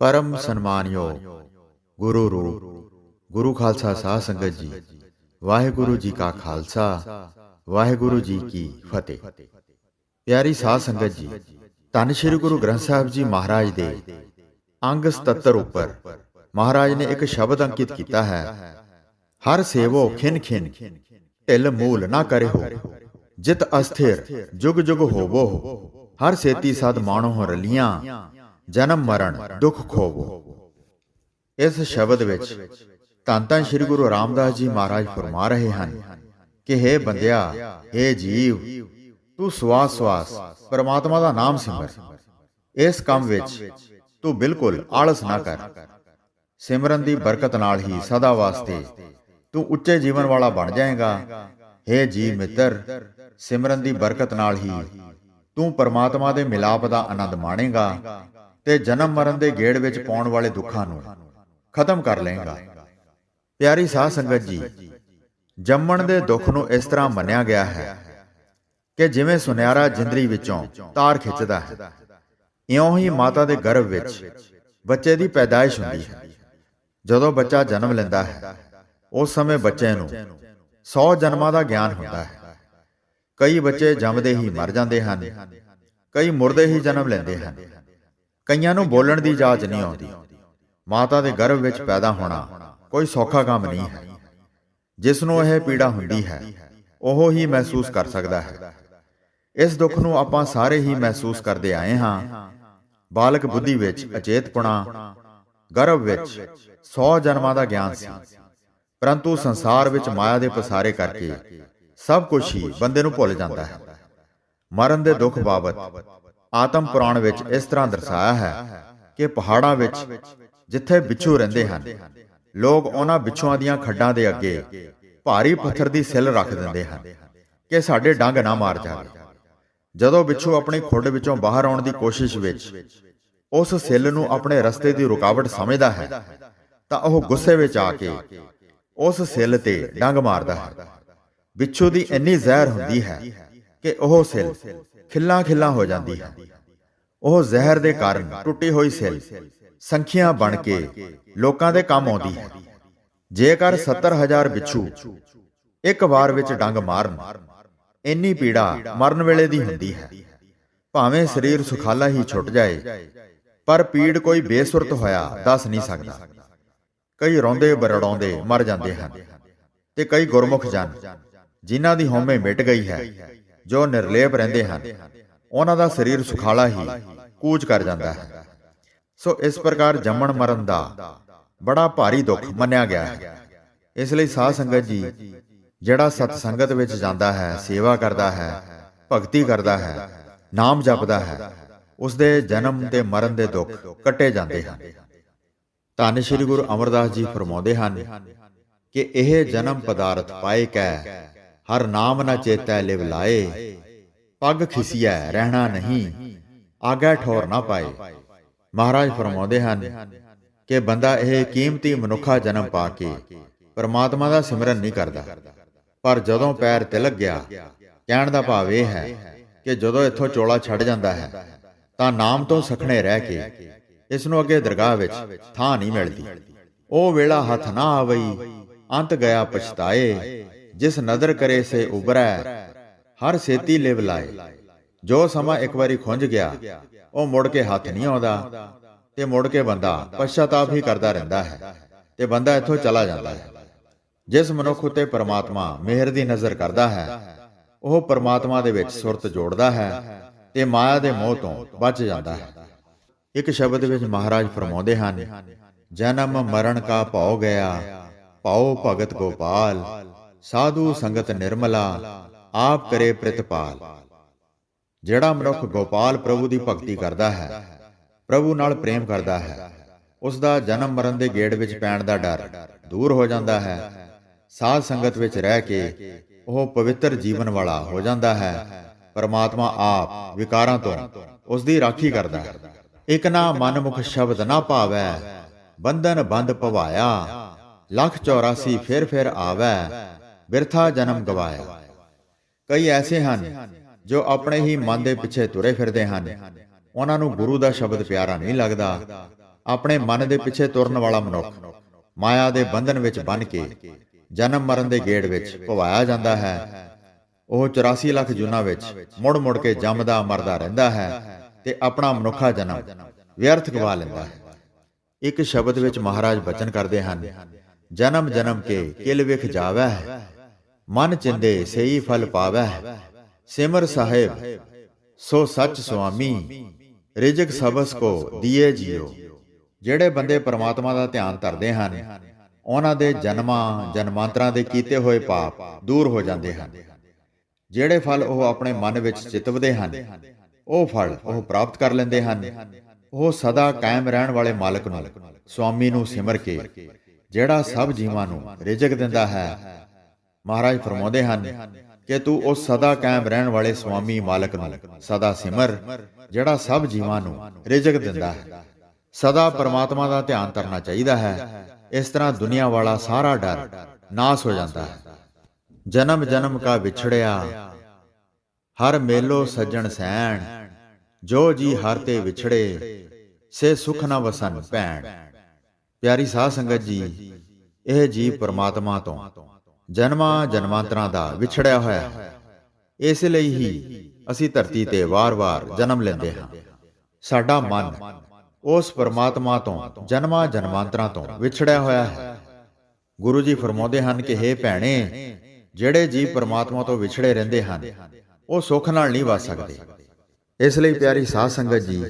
ਪਰਮ ਸਨਮਾਨਯੋਗ ਗੁਰੂ ਰੂਪ, ਗੁਰੂ ਖਾਲਸਾ ਸਾਧ ਸੰਗਤ ਜੀ, ਵਾਹਿਗੁਰੂ ਜੀ ਕਾ ਖਾਲਸਾ, ਵਾਹਿਗੁਰੂ ਜੀ ਕੀ ਫਤਿਹ। ਪਿਆਰੀ ਸਾਧ ਸੰਗਤ ਜੀ, ਧੰਨ ਸ਼੍ਰੀ ਗੁਰੂ ਗ੍ਰੰਥ ਸਾਹਿਬ ਜੀ ਮਹਾਰਾਜ ਦੇ ਅੰਗ 77 ਉੱਪਰ ਮਹਾਰਾਜ ਨੇ ਇੱਕ ਸ਼ਬਦ ਅੰਕਿਤ ਕੀਤਾ ਹੈ, ਹਰ ਸੇਵੋ ਖਿਨ ਖਿਨ, ਢਿਲ ਮੂਲ ਨਾ ਕਰੇ ਹੋ ਜਿਤ ਅਸਥਿਰ ਜੁਗ ਜੁਗ ਹੋਵੋ, ਹਰ ਸੇਤੀ ਸਦ ਮਾਣੋ ਹੋ ਰਲੀਆਂ ਜਨਮ ਮਰਨ ਦੁਖ ਖੋਵੋ ਇਸ ਸ਼ਬਦ ਵਿੱਚ ਧੰਨ ਧੰਨ ਸ੍ਰੀ ਗੁਰੂ ਰਾਮਦਾਸ ਜੀ ਮਹਾਰਾਜ ਫਰਮਾ ਰਹੇ ਹਨ ਕਿ हे ਬੰਦਿਆ हे ਜੀਵ ਤੂੰ ਸਵਾਸ ਸਵਾਸ ਪਰਮਾਤਮਾ ਦਾ ਨਾਮ ਸਿਮਰ ਇਸ ਕੰਮ ਵਿੱਚ ਤੂੰ ਬਿਲਕੁਲ ਆਲਸ ਨਾ ਕਰ ਸਿਮਰਨ ਦੀ ਬਰਕਤ ਨਾਲ ਹੀ ਸਦਾ ਵਾਸਤੇ ਤੂੰ ਉੱਚੇ ਜੀਵਨ ਵਾਲਾ ਬਣ ਜਾਏਗਾ हे ਜੀ ਮਿੱਤਰ ਸਿਮਰਨ ਦੀ ਬਰਕਤ ਨਾਲ ਹੀ ਤੂੰ ਪਰਮਾਤਮਾ ਦੇ ਮਿਲਾਪ ਦਾ ਆਨੰਦ ਮਾਣੇਗਾ ਤੇ ਜਨਮ ਮਰਨ ਦੇ ਗੇੜ ਵਿੱਚ ਪਾਉਣ ਵਾਲੇ ਦੁੱਖਾਂ ਨੂੰ ਖਤਮ ਕਰ ਲਏਗਾ। ਪਿਆਰੀ ਸਾਧ ਸੰਗਤ ਜੀ, ਜੰਮਣ ਦੇ ਦੁੱਖ ਨੂੰ ਇਸ ਤਰ੍ਹਾਂ ਮੰਨਿਆ ਗਿਆ ਹੈ ਕਿ ਜਿਵੇਂ ਸੁਨਿਆਰਾ ਜਿੰਦਰੀ ਵਿੱਚੋਂ ਤਾਰ ਖਿੱਚਦਾ ਹੈ, ਇਉਂ ਹੀ ਮਾਤਾ ਦੇ ਗਰਭ ਵਿੱਚ ਬੱਚੇ ਦੀ ਪੈਦਾਇਸ਼ ਹੁੰਦੀ ਹੈ। ਜਦੋਂ ਬੱਚਾ ਜਨਮ ਲੈਂਦਾ ਹੈ, ਉਸ ਸਮੇਂ ਬੱਚੇ ਨੂੰ 100 ਜਨਮਾਂ ਦਾ ਗਿਆਨ ਹੁੰਦਾ ਹੈ। ਕਈ ਬੱਚੇ ਜੰਮਦੇ ਹੀ ਮਰ ਜਾਂਦੇ ਹਨ, ਕਈ ਮੁਰਦੇ ਹੀ ਜਨਮ ਲੈਂਦੇ ਹਨ। ਕਈਆਂ ਨੂੰ ਬੋਲਣ ਦੀ ਜਾਚ ਨਹੀਂ ਆਉਂਦੀ। ਮਾਤਾ ਦੇ ਗਰਭ ਵਿੱਚ ਪੈਦਾ ਹੋਣਾ ਕੋਈ ਸੌਖਾ ਕੰਮ ਨਹੀਂ ਹੈ। ਜਿਸ ਨੂੰ ਇਹ ਪੀੜਾ ਹੁੰਦੀ ਹੈ, ਉਹ ਹੀ ਮਹਿਸੂਸ ਕਰ ਸਕਦਾ ਹੈ। ਇਸ ਦੁੱਖ ਨੂੰ ਆਪਾਂ ਸਾਰੇ ਹੀ ਮਹਿਸੂਸ ਕਰਦੇ ਆਏ ਹਾਂ। ਬਾਲਕ ਬੁੱਧੀ ਵਿੱਚ ਅਚੇਤਪਣਾ ਗਰਭ ਵਿੱਚ 100 ਜਨਮਾਂ ਦਾ ਗਿਆਨ ਸੀ। ਪਰੰਤੂ ਸੰਸਾਰ ਵਿੱਚ ਮਾਇਆ ਦੇ ਪਸਾਰੇ ਕਰਕੇ ਸਭ ਕੁਝ ਹੀ ਬੰਦੇ ਨੂੰ ਭੁੱਲ ਜਾਂਦਾ ਹੈ। ਮਰਨ ਦੇ ਦੁੱਖ ਬਾਬਤ ਆਤਮ ਪੁਰਾਣ ਵਿੱਚ ਇਸ ਤਰ੍ਹਾਂ ਦਰਸਾਇਆ ਹੈ ਕਿ ਪਹਾੜਾਂ ਵਿੱਚ ਜਿੱਥੇ ਬਿੱਛੂ ਰਹਿੰਦੇ ਹਨ, ਲੋਕ ਉਹਨਾਂ ਬਿੱਛੂਆਂ ਦੀਆਂ ਖੱਡਾਂ ਦੇ ਅੱਗੇ ਭਾਰੀ ਪੱਥਰ ਦੀ ਸਿਲ ਰੱਖ ਦਿੰਦੇ ਹਨ ਕਿ ਸਾਡੇ ਡੰਗ ਨਾ ਮਾਰ ਜਾਵੇ। ਜਦੋਂ ਬਿੱਛੂ ਆਪਣੀ ਖੁੱਡ ਵਿੱਚੋਂ ਬਾਹਰ ਆਉਣ ਦੀ ਕੋਸ਼ਿਸ਼ ਵਿੱਚ ਉਸ ਸਿੱਲ ਨੂੰ ਆਪਣੇ ਰਸਤੇ ਦੀ ਰੁਕਾਵਟ ਸਮਝਦਾ ਹੈ, ਤਾਂ ਉਹ ਗੁੱਸੇ ਵਿੱਚ ਆ ਕੇ ਉਸ ਸਿੱਲ ਤੇ ਡੰਗ ਮਾਰਦਾ ਹੈ। ਬਿੱਛੂ ਦੀ ਇੰਨੀ ਜ਼ਹਿਰ ਹੁੰਦੀ ਹੈ ਕਿ ਉਹ ਸਿੱਲ ਖਿੱਲਾਂ ਖਿੱਲਾਂ ਹੋ ਜਾਂਦੀ ਹੈ। ਉਹ ਜ਼ਹਿਰ ਦੇ ਕਾਰਨ ਟੁੱਟੀ ਹੋਈ ਸਿਲ, ਸੰਖਿਆ ਬਣ ਕੇ ਲੋਕਾਂ ਦੇ ਕੰਮ ਆਉਂਦੀ ਹੈ। ਜੇਕਰ 70000 ਬਿੱਛੂ ਇੱਕ ਵਾਰ ਵਿੱਚ ਡੰਗ ਮਾਰਨ, ਇੰਨੀ ਪੀੜਾ ਮਰਨ ਵੇਲੇ ਦੀ ਹੁੰਦੀ ਹੈ। ਭਾਵੇਂ ਸਰੀਰ ਸੁਖਾਲਾ ਹੀ ਛੁੱਟ ਜਾਏ, ਪਰ ਪੀੜ ਕੋਈ ਬੇਸੁਰਤ ਹੋਇਆ ਦੱਸ ਨਹੀਂ ਸਕਦਾ। ਕਈ ਰੋਂਦੇ ਬਰੜਾਉਂਦੇ ਮਰ ਜਾਂਦੇ ਹਨ ਤੇ ਕਈ ਗੁਰਮੁਖ ਜਨ, ਜਿਨ੍ਹਾਂ ਦੀ ਹਉਮੈ ਮਿਟ ਗਈ ਹੈ ਜੋ ਨਿਰਲੇਪ ਰਹਿੰਦੇ ਹਨ, ਉਹਨਾਂ ਦਾ ਸਰੀਰ ਸੁਖਾਲਾ ਹੀ ਕੂਚ ਕਰ ਜਾਂਦਾ ਹੈ। ਸੋ ਇਸ ਪ੍ਰਕਾਰ ਜੰਮਣ ਮਰਨ ਦਾ ਬੜਾ ਭਾਰੀ ਦੁੱਖ ਮੰਨਿਆ ਗਿਆ ਹੈ। ਇਸ ਲਈ ਸਾਧ ਸੰਗਤ ਜੀ, ਜਿਹੜਾ ਸਤ ਸੰਗਤ ਵਿੱਚ ਜਾਂਦਾ ਹੈ, ਸੇਵਾ ਕਰਦਾ ਹੈ, ਭਗਤੀ ਕਰਦਾ ਹੈ, ਨਾਮ ਜਪਦਾ ਹੈ, ਉਸ ਦੇ ਜਨਮ ਤੇ ਮਰਨ ਦੇ ਦੁੱਖ ਕੱਟੇ ਜਾਂਦੇ ਹਨ। ਧੰਨ ਸ਼੍ਰੀ ਗੁਰੂ ਅਮਰਦਾਸ ਜੀ ਫਰਮਾਉਂਦੇ ਹਨ ਕਿ ਇਹ ਜਨਮ ਪਦਾਰਥ ਪਾਏ ਕੈ ਹਰ ਨਾਮ ਨਾ ਚੇਤੈ ਲਿਵ ਲਾਏ। ਪੱਗ ਖਿਸਿਐ, ਰਹਿਣਾ ਨਹੀਂ। ਆਗਾ ਠੌਰ ਨਾ ਪਾਏ। ਮਹਾਰਾਜ ਫਰਮਾਉਂਦੇ ਹਨ ਕਿ ਬੰਦਾ ਇਹ ਕੀਮਤੀ ਮਨੁੱਖਾ ਜਨਮ ਪਾ ਕੇ ਪਰਮਾਤਮਾ ਦਾ ਸਿਮਰਨ ਨਹੀਂ ਕਰਦਾ। ਪਰ ਜਦੋਂ ਪੈਰ ਤਿਲਕ ਗਿਆ, ਕਹਿਣ ਦਾ ਭਾਵ ਇਹ ਹੈ ਕਿ ਜਦੋਂ ਇੱਥੋਂ ਚੋਲਾ ਛੱਡ ਜਾਂਦਾ ਹੈ, ਤਾਂ ਨਾਮ ਤੋਂ ਸਖਣੇ ਰਹਿ ਕੇ ਇਸ ਨੂੰ ਅੱਗੇ ਦਰਗਾਹ ਵਿੱਚ ਥਾਂ ਨਹੀਂ ਮਿਲਦੀ। ਉਹ ਵੇਲਾ ਹੱਥ ਨਾ ਆਵਈ, ਅੰਤ ਗਿਆ ਪਛਤਾਏ। ਜਿਸ ਨਦਰ ਕਰੇ ਸੇ ਉਬਰੈ, ਹਰ ਸੇਤੀ ਲਿਵ ਲਾਏ। ਜੋ ਸਮਾਂ ਇੱਕ ਵਾਰੀ ਖੁੰਝ ਗਿਆ, ਉਹ ਮੁੜ ਕੇ ਹੱਥ ਨਹੀਂ ਆਉਂਦਾ, ਤੇ ਮੁੜ ਕੇ ਬੰਦਾ ਪਛਤਾਪ ਹੀ ਕਰਦਾ ਰਹਿੰਦਾ ਹੈ, ਤੇ ਬੰਦਾ ਇੱਥੋਂ ਚਲਾ ਜਾਂਦਾ ਹੈ। ਜਿਸ ਮਨੁੱਖ ਉਤੇ ਪਰਮਾਤਮਾ ਮਿਹਰ ਦੀ ਨਜ਼ਰ ਕਰਦਾ ਹੈ, ਉਹ ਪਰਮਾਤਮਾ ਦੇ ਵਿੱਚ ਸੁਰਤ ਜੋੜਦਾ ਹੈ, ਤੇ ਮਾਇਆ ਦੇ ਮੋਹ ਤੋਂ ਬਚ ਜਾਂਦਾ ਹੈ। ਇੱਕ ਸ਼ਬਦ ਵਿੱਚ ਮਹਾਰਾਜ ਫਰਮਾਉਂਦੇ ਹਨ, ਜਨਮ ਮਰਨ ਕਾ ਭਉ ਗਿਆ, ਭਉ ਭਗਤ ਗੋਪਾਲ ਸਾਧੂ ਸੰਗਤ ਨਿਰਮਲਾ, ਆਪ ਕਰੇ ਪ੍ਰਤਪਾਲ। ਜਿਹੜਾ ਮਨੁੱਖ ਗੋਪਾਲ ਪ੍ਰਭੂ ਦੀ ਭਗਤੀ ਕਰਦਾ ਹੈ, ਪ੍ਰਭੂ ਨਾਲ ਪ੍ਰੇਮ ਕਰਦਾ ਹੈ ਉਸ ਦਾ ਜਨਮ ਮਰਨ ਦੇ ਗੇੜ ਵਿੱਚ ਪੈਣ ਦਾ ਡਰ ਦੂਰ ਹੋ ਜਾਂਦਾ ਹੈ। ਸਾਧ ਸੰਗਤ ਵਿੱਚ ਰਹਿ ਕੇ ਉਹ ਪਵਿੱਤਰ ਜੀਵਨ ਵਾਲਾ ਹੋ ਜਾਂਦਾ ਹੈ। ਪਰਮਾਤਮਾ ਆਪ ਵਿਕਾਰਾਂ ਤੋਂ ਉਸ ਦੀ ਰਾਖੀ ਕਰਦਾ ਹੈ। ਇਕ ਨਾ ਮਨਮੁਖ ਸ਼ਬਦ ਨਾ ਭਾਵੈ, ਬੰਧਨ ਬੰਦ ਪਵਾਇਆ ਲੱਖ 84 ਫਿਰ ਫਿਰ ਆਵੈ ਬਿਰਥਾ ਜਨਮ ਗਵਾਇਆ। ਕਈ ਐਸੇ ਹਨ ਜੋ ਆਪਣੇ ਹੀ ਮਨ ਦੇ ਪਿੱਛੇ ਤੁਰੇ ਫਿਰਦੇ ਹਨ। ਉਹਨਾਂ ਨੂੰ ਗੁਰੂ ਦਾ ਸ਼ਬਦ ਪਿਆਰਾ ਨਹੀਂ ਲੱਗਦਾ। ਆਪਣੇ ਮਨ ਦੇ ਪਿੱਛੇ ਤੁਰਨ ਵਾਲਾ ਮਨੁੱਖ ਮਾਇਆ ਦੇ ਬੰਧਨ ਵਿੱਚ ਬੰਨ ਕੇ ਜਨਮ ਮਰਨ ਦੇ ਗੇੜ ਵਿੱਚ ਭਵਾਇਆ ਜਾਂਦਾ ਹੈ। ਉਹ 84 ਲੱਖ ਜੁਨਾ ਵਿੱਚ ਮੁੜ ਮੁੜ ਕੇ ਜੰਮਦਾ ਮਰਦਾ ਰਹਿੰਦਾ ਹੈ ਤੇ ਆਪਣਾ ਮਨੁੱਖਾ ਜਨਮ ਵਿਅਰਥ ਗਵਾ ਲੈਂਦਾ ਹੈ। ਇੱਕ ਸ਼ਬਦ ਵਿੱਚ ਮਹਾਰਾਜ ਬਚਨ ਕਰਦੇ ਹਨ, ਜਨਮ ਜਨਮ ਕੇ ਕਿਲ ਵਿਖ ਜਾਵੈ ਮਨ ਚਿੰਦੇ ਸਈ ਫਲ ਪਾਵੈ ਸਿਮਰ ਸਾਹਿਬ ਸੋ ਸੱਚ ਸੁਆਮੀ ਰਿਜਕ ਸਬਸ ਕੋ ਦੀਏ ਜੀਓ। ਜਿਹੜੇ ਬੰਦੇ ਪਰਮਾਤਮਾ ਦਾ ਧਿਆਨ ਧਰਦੇ ਹਨ ਉਹਨਾਂ ਦੇ ਜਨਮਾਂ ਜਨਮਾਂਤਰਾਂ ਦੇ ਕੀਤੇ ਹੋਏ ਪਾਪ ਦੂਰ ਹੋ ਜਾਂਦੇ ਹਨ। ਜਿਹੜੇ ਫਲ ਉਹ ਆਪਣੇ ਮਨ ਵਿੱਚ ਚਿਤਵਦੇ ਹਨ ਉਹ ਫਲ ਉਹ ਪ੍ਰਾਪਤ ਕਰ ਲੈਂਦੇ ਹਨ। ਉਹ ਸਦਾ ਕਾਇਮ ਰਹਿਣ ਵਾਲੇ ਮਾਲਕ ਨੂੰ ਸੁਆਮੀ ਨੂੰ ਸਿਮਰ ਕੇ ਜਿਹੜਾ ਸਭ ਜੀਵਾਂ ਨੂੰ ਰਿਜਕ ਦਿੰਦਾ ਹੈ ਮਹਾਰਾਜ ਫਰਮਾਉਂਦੇ ਹਨ ਕਿ ਤੂੰ ਉਸ ਸਦਾ ਕਾਇਮ ਰਹਿਣ ਵਾਲੇ ਸੁਆਮੀ ਮਾਲਕ ਨੂੰ, ਸਦਾ ਸਿਮਰ, ਜਿਹੜਾ ਸਭ ਜੀਵਾਂ ਨੂੰ ਰਿਜਕ ਦਿੰਦਾ ਹੈ। ਸਦਾ ਪਰਮਾਤਮਾ ਦਾ ਧਿਆਨ ਕਰਨਾ ਚਾਹੀਦਾ ਹੈ। ਇਸ ਤਰ੍ਹਾਂ ਦੁਨੀਆ ਵਾਲਾ ਸਾਰਾ ਡਰ ਨਾਸ ਹੋ ਜਾਂਦਾ ਹੈ। ਜਨਮ ਜਨਮ ਕਾ ਵਿਛੜਿਆ, ਹਰ ਮੇਲੋ ਸੱਜਣ ਸੈਣ, ਜੋ ਜੀ ਹਰ ਤੇ ਵਿਛੜੇ, ਸੇ ਸੁਖ ਨਾ ਵਸਨ ਭੈਣ। ਪਿਆਰੀ ਸਾਧ ਸੰਗਤ ਜੀ, ਇਹ ਜੀਵ ਪਰਮਾਤਮਾ ਤੋਂ ਜਨਮਾਂ ਜਨਮਾਂਤਰਾਂ ਦਾ ਵਿਛੜਿਆ ਹੋਇਆ ਹੈ। ਇਸ ਲਈ ਹੀ ਅਸੀਂ ਧਰਤੀ ਤੇ ਵਾਰ-ਵਾਰ ਜਨਮ ਲੈਂਦੇ ਹਾਂ। ਸਾਡਾ ਮਨ ਉਸ ਪਰਮਾਤਮਾ ਤੋਂ ਜਨਮਾਂ ਜਨਮਾਂਤਰਾਂ ਤੋਂ ਵਿਛੜਿਆ ਹੋਇਆ ਹੈ। ਗੁਰੂ ਜੀ ਫਰਮਾਉਂਦੇ ਹਨ ਕਿ हे ਭੈਣੇ, ਜਿਹੜੇ ਜੀਵ ਪਰਮਾਤਮਾ ਤੋਂ ਵਿਛੜੇ ਰਹਿੰਦੇ ਹਨ, ਉਹ ਸੁੱਖ ਨਾਲ ਨਹੀਂ ਵਸ ਸਕਦੇ। ਇਸ ਲਈ ਪਿਆਰੀ ਸਾਧ ਸੰਗਤ ਜੀ,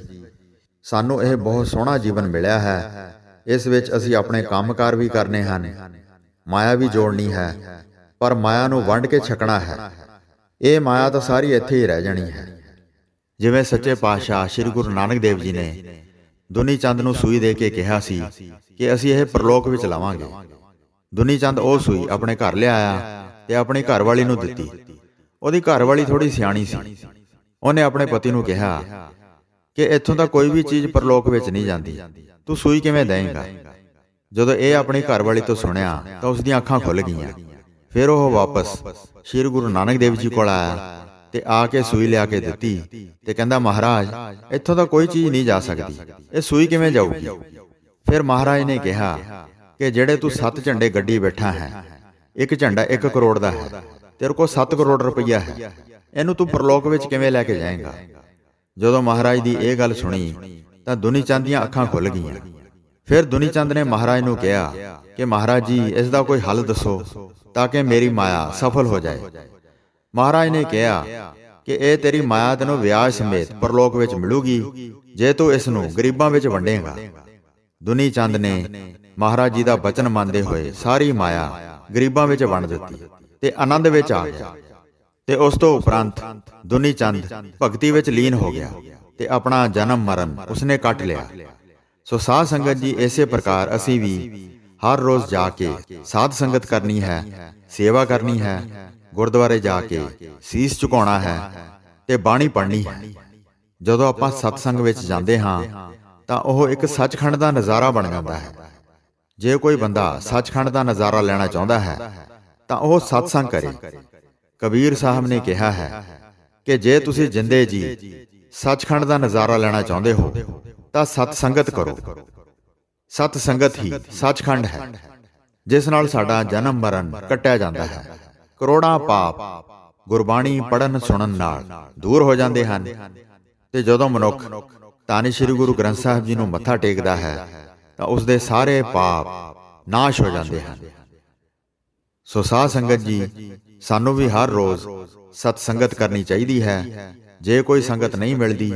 ਸਾਨੂੰ ਇਹ ਬਹੁਤ ਸੋਹਣਾ ਜੀਵਨ ਮਿਲਿਆ ਹੈ। ਇਸ ਵਿੱਚ ਅਸੀਂ ਆਪਣੇ ਕੰਮਕਾਰ ਵੀ ਕਰਨੇ ਹਨ। ਮਾਇਆ ਵੀ ਜੋੜਨੀ ਹੈ ਪਰ ਮਾਇਆ ਨੂੰ ਵੰਡ ਕੇ ਛਕਣਾ ਹੈ। ਇਹ ਮਾਇਆ ਤਾਂ ਸਾਰੀ ਇੱਥੇ ਹੀ ਰਹਿ ਜਾਣੀ ਹੈ। ਜਿਵੇਂ ਸੱਚੇ ਪਾਤਸ਼ਾਹ ਸ੍ਰੀ ਗੁਰੂ ਨਾਨਕ ਦੇਵ ਜੀ ਨੇ ਦੁਨੀ ਚੰਦ ਨੂੰ ਸੂਈ ਦੇ ਕੇ ਕਿਹਾ ਸੀ ਕਿ ਅਸੀਂ ਇਹ ਪ੍ਰਲੋਕ ਵਿੱਚ ਲਾਵਾਂਗੇ। ਦੁਨੀ ਚੰਦ ਉਹ ਸੂਈ ਆਪਣੇ ਘਰ ਲਿਆਇਆ ਤੇ ਆਪਣੀ ਘਰਵਾਲੀ ਨੂੰ ਦਿੱਤੀ। ਉਹਦੀ ਘਰਵਾਲੀ ਥੋੜੀ ਸਿਆਣੀ ਸੀ। ਉਹਨੇ ਆਪਣੇ ਪਤੀ ਨੂੰ ਕਿਹਾ ਕਿ ਇੱਥੋਂ ਤਾਂ ਕੋਈ ਵੀ ਚੀਜ਼ ਪਰਲੋਕ ਵਿੱਚ ਨਹੀਂ ਜਾਂਦੀ। ਤੂੰ ਸੂਈ ਕਿਵੇਂ ਦੇਂਗਾ ਜਦੋਂ ਇਹ ਆਪਣੀ ਘਰਵਾਲੀ ਤੋਂ ਸੁਣਿਆ ਤਾਂ ਉਸ ਦੀਆਂ ਅੱਖਾਂ ਖੁੱਲ ਗਈਆਂ। ਫਿਰ ਉਹ ਵਾਪਸ ਸ੍ਰੀ ਗੁਰੂ ਨਾਨਕ ਦੇਵ ਜੀ ਕੋਲ ਆਇਆ ਤੇ ਆ ਕੇ ਸੂਈ ਲਿਆ ਕੇ ਦਿੱਤੀ ਤੇ ਕਹਿੰਦਾ ਮਹਾਰਾਜ ਇੱਥੋਂ ਤਾਂ ਕੋਈ ਚੀਜ਼ ਨਹੀਂ ਜਾ ਸਕਦੀ। ਇਹ ਸੂਈ ਕਿਵੇਂ ਜਾਊਗੀ? ਫਿਰ ਮਹਾਰਾਜ ਨੇ ਕਿਹਾ ਕਿ ਜਿਹੜੇ ਤੂੰ ਸੱਤ ਝੰਡੇ ਗੱਡੀ ਬੈਠਾ ਹੈ ਇੱਕ ਝੰਡਾ 1 ਕਰੋੜ ਦਾ ਹੈ ਤੇਰੇ ਕੋਲ 7 ਕਰੋੜ ਰੁਪਈਆ ਹੈ ਇਹਨੂੰ ਤੂੰ ਪਰਲੋਕ ਵਿੱਚ ਕਿਵੇਂ ਲੈ ਕੇ ਜਾਏਂਗਾ? ਜਦੋਂ ਮਹਾਰਾਜ ਦੀ ਇਹ ਗੱਲ ਸੁਣੀ ਤਾਂ ਦੁਨੀ ਚੰਦ ਦੀਆਂ ਅੱਖਾਂ ਖੁੱਲ ਗਈਆਂ। ਫਿਰ ਦੁਨੀ ਚੰਦ ਨੇ ਮਹਾਰਾਜ ਨੂੰ ਕਿਹਾ ਕਿ ਮਹਾਰਾਜ ਜੀ, ਇਸ ਦਾ ਕੋਈ ਹੱਲ ਦੱਸੋ ਤਾਂ ਕਿ ਮੇਰੀ ਮਾਇਆ ਸਫਲ ਹੋ ਜਾਏ। ਮਹਾਰਾਜ ਨੇ ਕਿਹਾ ਕਿ ਇਹ ਤੇਰੀ ਮਾਇਆ ਤੈਨੂੰ ਵਿਆਜ ਸਮੇਤ ਪਰਲੋਕ ਵਿੱਚ ਮਿਲੂਗੀ, ਜੇ ਤੂੰ ਇਸ ਨੂੰ ਗਰੀਬਾਂ ਵਿੱਚ ਵੰਡੇਗਾ। ਦੁਨੀ ਚੰਦ ਨੇ ਮਹਾਰਾਜ ਜੀ ਦਾ ਬਚਨ ਮੰਨਦੇ ਹੋਏ ਸਾਰੀ ਮਾਇਆ ਗਰੀਬਾਂ ਵਿੱਚ ਵੰਡ ਦਿੱਤੀ ਤੇ ਆਨੰਦ ਵਿੱਚ ਆ ਗਿਆ। ਤੇ ਉਸ ਤੋਂ ਉਪਰੰਤ ਦੁਨੀ ਚੰਦ ਭਗਤੀ ਵਿੱਚ ਲੀਨ ਹੋ ਗਿਆ ਤੇ ਆਪਣਾ ਜਨਮ ਮਰਨ ਉਸਨੇ ਕੱਟ ਲਿਆ। ਸੋ ਸਾਧ ਸੰਗਤ ਜੀ, ਇਸੇ ਪ੍ਰਕਾਰ ਅਸੀਂ ਵੀ ਹਰ ਰੋਜ਼ ਜਾ ਕੇ ਸਾਧ ਸੰਗਤ ਕਰਨੀ ਹੈ, ਸੇਵਾ ਕਰਨੀ ਹੈ, ਗੁਰਦੁਆਰੇ ਜਾ ਕੇ ਸੀਸ ਝੁਕਾਉਣਾ ਹੈ ਤੇ ਬਾਣੀ ਪੜ੍ਹਨੀ ਹੈ। ਜਦੋਂ ਆਪਾਂ ਸਤਸੰਗ ਵਿੱਚ ਜਾਂਦੇ ਹਾਂ, ਤਾਂ ਉਹ ਇੱਕ ਸੱਚਖੰਡ ਦਾ ਨਜ਼ਾਰਾ ਬਣ ਜਾਂਦਾ ਹੈ। ਜੇ ਕੋਈ ਬੰਦਾ ਸੱਚਖੰਡ ਦਾ ਨਜ਼ਾਰਾ ਲੈਣਾ ਚਾਹੁੰਦਾ ਹੈ, ਤਾਂ ਉਹ ਸਤਸੰਗ ਕਰੇ। ਕਬੀਰ ਸਾਹਿਬ ਨੇ ਕਿਹਾ ਹੈ ਕਿ ਜੇ ਤੁਸੀਂ ਜਿੰਦੇ ਜੀ ਸੱਚਖੰਡ ਦਾ ਨਜ਼ਾਰਾ ਲੈਣਾ ਚਾਹੁੰਦੇ ਹੋ ਤਾਂ ਸਤ ਸੰਗਤ ਕਰੋ। ਸਤ ਸੰਗਤ ਹੀ ਸੱਚਖੰਡ ਹੈ, ਜਿਸ ਨਾਲ ਸਾਡਾ ਜਨਮ ਮਰਨ ਕੱਟਿਆ ਜਾਂਦਾ ਹੈ। ਕਰੋੜਾਂ ਪਾਪ ਗੁਰਬਾਣੀ ਪੜਨ ਸੁਣਨ ਨਾਲ ਦੂਰ ਹੋ ਜਾਂਦੇ ਹਨ ਤੇ ਜਦੋਂ ਮਨੁੱਖ ਤਾਨੀ ਸ੍ਰੀ ਗੁਰੂ ਗ੍ਰੰਥ ਸਾਹਿਬ ਜੀ ਨੂੰ ਮੱਥਾ ਟੇਕਦਾ ਹੈ, ਤਾਂ ਉਸ ਦੇ ਸਾਰੇ ਪਾਪ ਨਾਸ਼ ਹੋ ਜਾਂਦੇ ਹਨ। ਸੋ ਸਾਧ ਸੰਗਤ ਜੀ, ਸਾਨੂੰ ਵੀ ਹਰ ਰੋਜ਼ ਸਤ ਸੰਗਤ ਕਰਨੀ ਚਾਹੀਦੀ ਹੈ। ਜੇ ਕੋਈ ਸੰਗਤ ਨਹੀਂ ਮਿਲਦੀ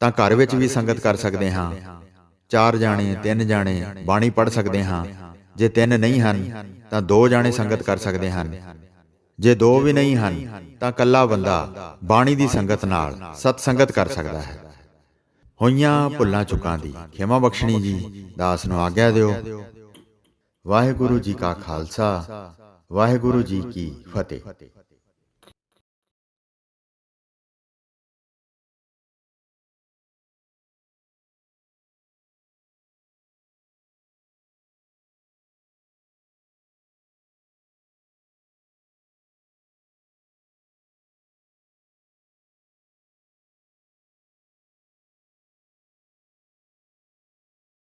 ਤਾਂ ਘਰ ਵਿੱਚ ਵੀ ਸੰਗਤ ਕਰ ਸਕਦੇ ਹਾਂ। ਚਾਰ ਜਾਣੇ, ਤਿੰਨ ਜਾਣੇ, ਬਾਣੀ ਪੜ੍ਹ ਸਕਦੇ ਹਾਂ। ਜੇ ਤਿੰਨ ਨਹੀਂ ਹਨ, ਤਾਂ ਦੋ ਜਾਣੇ ਸੰਗਤ ਕਰ ਸਕਦੇ ਹਨ। ਜੇ ਦੋ ਵੀ ਨਹੀਂ ਹਨ, ਤਾਂ ਕੱਲਾ ਬੰਦਾ ਬਾਣੀ ਦੀ ਸੰਗਤ ਨਾਲ ਸਤ ਸੰਗਤ ਕਰ ਸਕਦਾ ਹੈ। ਹੋਈਆਂ ਭੁੱਲਾਂ ਚੁੱਕਾਂ ਦੀ ਖਿਮਾ ਬਖਸ਼ਣੀ ਜੀ, ਦਾਸ ਨੂੰ ਆਗਿਆ ਦਿਓ। ਵਾਹਿਗੁਰੂ ਜੀ ਕਾ ਖਾਲਸਾ, ਵਾਹਿਗੁਰੂ ਜੀ ਕੀ ਫਤਿਹ।